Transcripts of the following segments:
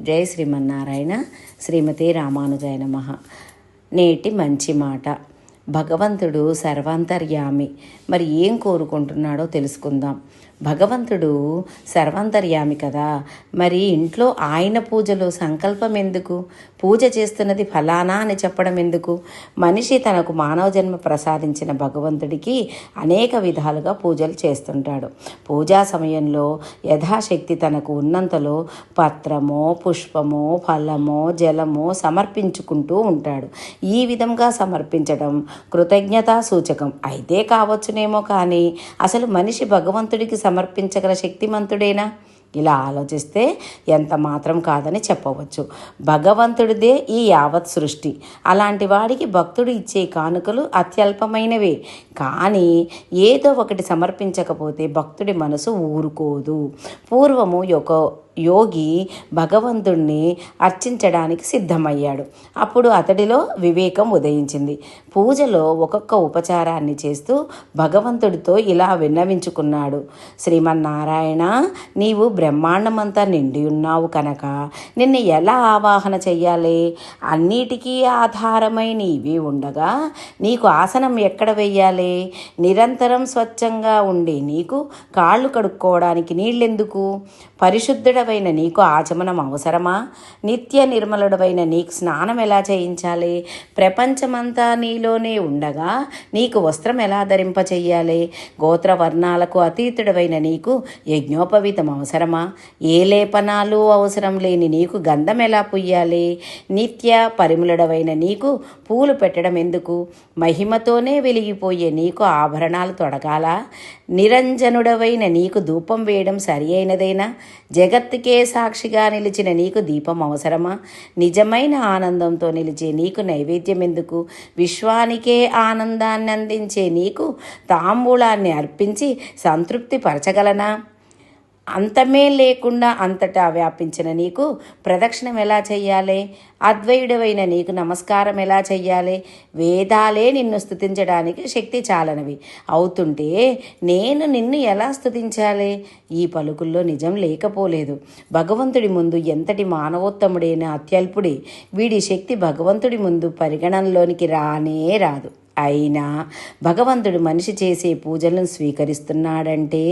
జై శ్రీమన్నారాయణ శ్రీమతి రామానుజాయ నమ. నేటి మంచి మాట. భగవంతుడు సర్వాంతర్యామి. మరి ఏం కోరుకుంటున్నాడో తెలుసుకుందాం. భగవంతుడు సర్వాంతర్యామి కదా. మరి ఇంట్లో ఆయన పూజలో సంకల్పం ఎందుకు? పూజ చేస్తున్నది ఫలానా అని చెప్పడం ఎందుకు? మనిషి తనకు మానవ జన్మ ప్రసాదించిన భగవంతుడికి అనేక విధాలుగా పూజలు చేస్తుంటాడు. పూజా సమయంలో యథాశక్తి తనకు ఉన్నంతలో పత్రమో పుష్పమో ఫలమో జలమో సమర్పించుకుంటూ ఉంటాడు. ఈ విధంగా సమర్పించడం కృతజ్ఞతా సూచకం. అయితే కావచ్చునేమో కానీ అసలు మనిషి భగవంతుడికి సమర్పించగల శక్తిమంతుడేనా? ఇలా ఆలోచిస్తే ఎంత మాత్రం కాదని చెప్పవచ్చు. భగవంతుడిదే ఈ యావత్ సృష్టి. అలాంటి వాడికి భక్తుడు ఇచ్చే కానుకలు అత్యల్పమైనవే. కానీ ఏదో ఒకటి సమర్పించకపోతే భక్తుడి మనసు ఊరుకోదు. పూర్వము ఒక యోగి భగవంతుణ్ణి అర్చించడానికి సిద్ధమయ్యాడు. అప్పుడు అతడిలో వివేకం ఉదయించింది. పూజలో ఒక్కొక్క ఉపచారాన్ని చేస్తూ భగవంతుడితో ఇలా విన్నవించుకున్నాడు. శ్రీమన్నారాయణ నీవు బ్రహ్మాండమంతా నిండి ఉన్నావు కనుక నిన్ను ఎలా ఆవాహన చెయ్యాలి? అన్నిటికీ ఆధారమై నీవి ఉండగా నీకు ఆసనం ఎక్కడ వెయ్యాలి? నిరంతరం స్వచ్ఛంగా ఉండే నీకు కాళ్ళు కడుక్కోవడానికి నీళ్ళెందుకు? నిర్మలుడవైన నీకు ఆచమనం అవసరమా? నిత్య నిర్మలుడవైన నీకు స్నానం ఎలా చేయించాలి? ప్రపంచమంతా నీలోనే ఉండగా నీకు వస్త్రం ఎలా ధరింప చెయ్యాలి గోత్ర వర్ణాలకు అతీతుడవైన నీకు యజ్ఞోపవీతం అవసరమా? ఏ లేపనాలు అవసరం లేని నీకు గంధం ఎలా పుయ్యాలి నిత్య పరిమళుడవైన నీకు పూలు పెట్టడం ఎందుకు? మహిమతోనే వెలిగిపోయే నీకు ఆభరణాలు తొడగాల? నిరంజనుడవైన నీకు ధూపం వేయడం సరి అయినదేనా? జగత్తుకే సాక్షిగా నిలిచిన నీకు దీపం అవసరమా? నిజమైన ఆనందంతో నిలిచే నీకు నైవేద్యం ఎందుకు విశ్వానికే ఆనందాన్ని అందించే నీకు తాంబూలాన్ని అర్పించి సంతృప్తి పరచగలనా అంతమే లేకుండా అంతటా వ్యాపించిన నీకు ప్రదక్షిణం ఎలా చెయ్యాలి? అద్వైయుడవైన నీకు నమస్కారం ఎలా చెయ్యాలి? వేదాలే నిన్ను స్థుతించడానికి శక్తి చాలనవి. అవుతుంటే నేను నిన్ను ఎలా స్థుతించాలి ఈ పలుకుల్లో నిజం లేకపోలేదు. భగవంతుడి ముందు ఎంతటి మానవోత్తముడైన అత్యల్పుడే వీడి శక్తి భగవంతుడి ముందు పరిగణనలోనికి రానే రాదు. అయినా భగవంతుడు మనిషి చేసే పూజలను స్వీకరిస్తున్నాడంటే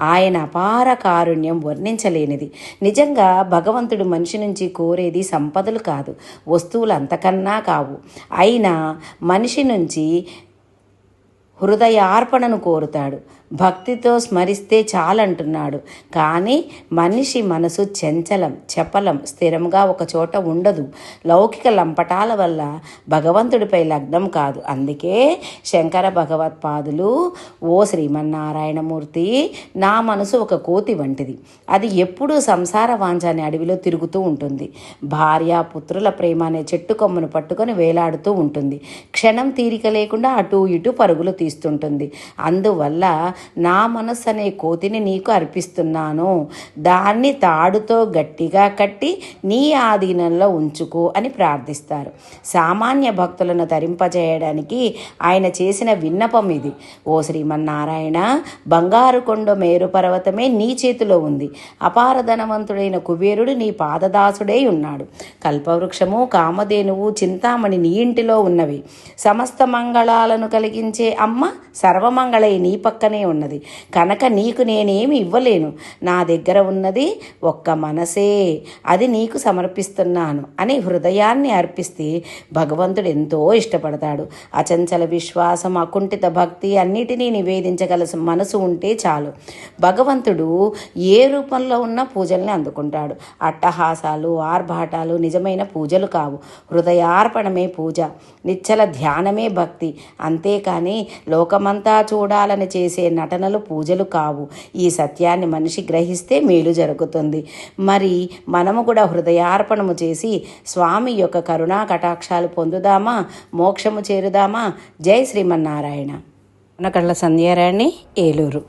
ఆయన అపార కారుణ్యం వర్ణించలేనిది. నిజంగా భగవంతుడు మనిషి నుంచి కోరేది సంపదలు కాదు వస్తువులు అంతకన్నా కావు. అయినా మనిషి నుంచి హృదయార్పణను కోరుతాడు. భక్తితో స్మరిస్తే చాలంటున్నాడు. కానీ మనిషి మనసు చెంచలం చపలం స్థిరంగా ఒక చోట ఉండదు. లౌకిక లంపటాల వల్ల భగవంతుడిపై లగ్నం కాదు. అందుకే శంకర భగవత్పాదులు ఓ శ్రీమన్నారాయణమూర్తి నా మనసు ఒక కోతి వంటిది. అది ఎప్పుడూ సంసార వాంఛాన్ని అడవిలో తిరుగుతూ ఉంటుంది. భార్య పుత్రుల ప్రేమ అనే చెట్టు కొమ్మను పట్టుకొని వేలాడుతూ ఉంటుంది. క్షణం తీరిక లేకుండా అటు ఇటు పరుగులు తీస్తుంటుంది. అందువల్ల నా మనస్సు అనే కోతిని నీకు అర్పిస్తున్నాను. దాన్ని తాడుతో గట్టిగా కట్టి నీ ఆధీనంలో ఉంచుకో అని ప్రార్థిస్తారు. సామాన్య భక్తులను తరింపజేయడానికి ఆయన చేసిన విన్నపం ఇది. ఓ శ్రీమన్నారాయణ బంగారు కొండ మేరు పర్వతమే నీ చేతిలో ఉంది. అపార ధనవంతుడైన కుబేరుడు నీ పాదదాసుడై ఉన్నాడు. కల్పవృక్షము కామధేనువు చింతామణి నీ ఇంటిలో ఉన్నవి. సమస్త మంగళాలను కలిగించే అమ్మ సర్వమంగళై నీ పక్కనే ఉన్నది. కనుక నీకు నేనేమి ఇవ్వలేను. నా దగ్గర ఉన్నది ఒక్క మనసే. అది నీకు సమర్పిస్తున్నాను అని హృదయాన్ని అర్పిస్తే భగవంతుడు ఎంతో ఇష్టపడతాడు. అచంచల విశ్వాసం అకుంఠిత భక్తి అన్నిటినీ నివేదించగల మనసు ఉంటే చాలు. భగవంతుడు ఏ రూపంలో ఉన్న పూజల్ని అందుకుంటాడు. అట్టహాసాలు ఆర్భాటాలు నిజమైన పూజలు కావు. హృదయార్పణమే పూజ నిచ్చల ధ్యానమే భక్తి. అంతేకాని లోకమంతా చూడాలని చేసే నటనలు పూజలు కావు. ఈ సత్యాన్ని మనిషి గ్రహిస్తే మేలు జరుగుతుంది. మరి మనము కూడా హృదయార్పణము చేసి స్వామి యొక్క కరుణా కటాక్షాలు పొందుదామా? మోక్షము చేరుదామా? జై శ్రీమన్నారాయణ. కళ్ళ సంధ్యారాణి ఏలూరు.